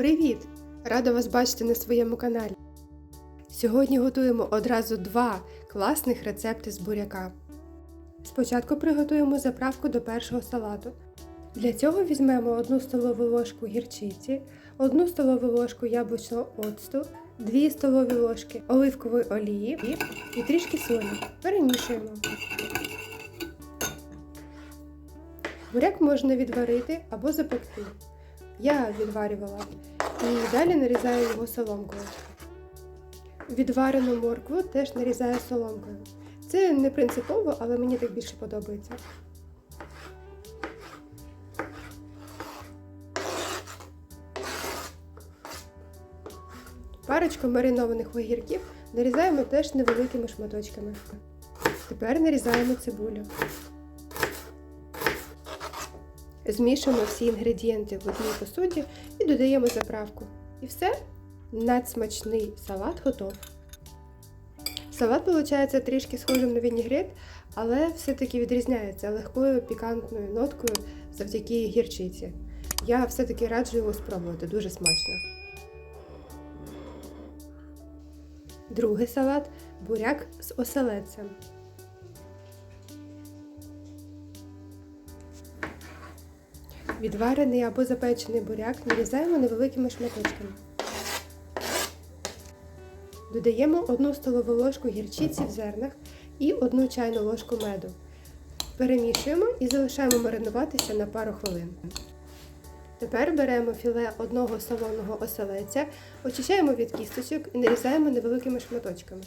Привіт! Рада вас бачити на своєму каналі. Сьогодні готуємо одразу два класних рецепти з буряка. Спочатку приготуємо заправку до першого салату. Для цього візьмемо 1 столову ложку гірчиці, 1 столову ложку яблучного оцту, 2 столові ложки оливкової олії і трішки солі. Перемішуємо. Буряк можна відварити або запекти. Я відварювала і далі нарізаю його соломкою. Відварену моркву теж нарізаю соломкою. Це не принципово, але мені так більше подобається. Парочку маринованих огірків нарізаємо теж невеликими шматочками. Тепер нарізаємо цибулю. Змішуємо всі інгредієнти в одній посуді і додаємо заправку. І все, надсмачний салат готов. Салат виходить трішки схожим на вінігрет, але все-таки відрізняється легкою пікантною ноткою завдяки гірчиці. Я все-таки раджу його спробувати, дуже смачно. Другий салат буряк з оселедцем. Відварений або запечений буряк нарізаємо невеликими шматочками. Додаємо 1 столову ложку гірчиці в зернах і 1 чайну ложку меду. Перемішуємо і залишаємо маринуватися на пару хвилин. Тепер беремо філе одного солоного оселеця, очищаємо від кісточок і нарізаємо невеликими шматочками.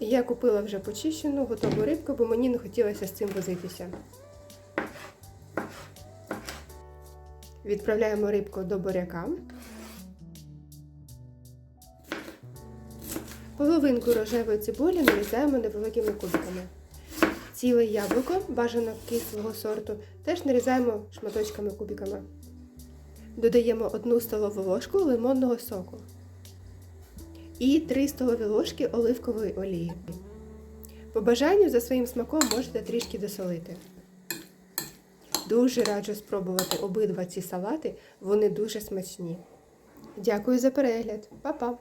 Я купила вже почищену готову рибку, бо мені не хотілося з цим возитися. Відправляємо рибку до буряка. Половинку рожевої цибулі нарізаємо невеликими кубиками. Ціле яблуко, бажано кислого сорту, теж нарізаємо шматочками кубиками. Додаємо 1 столову ложку лимонного соку і 3 столові ложки оливкової олії. По бажанню за своїм смаком можете трішки досолити. Дуже раджу спробувати обидва ці салати, вони дуже смачні. Дякую за перегляд, Па-па!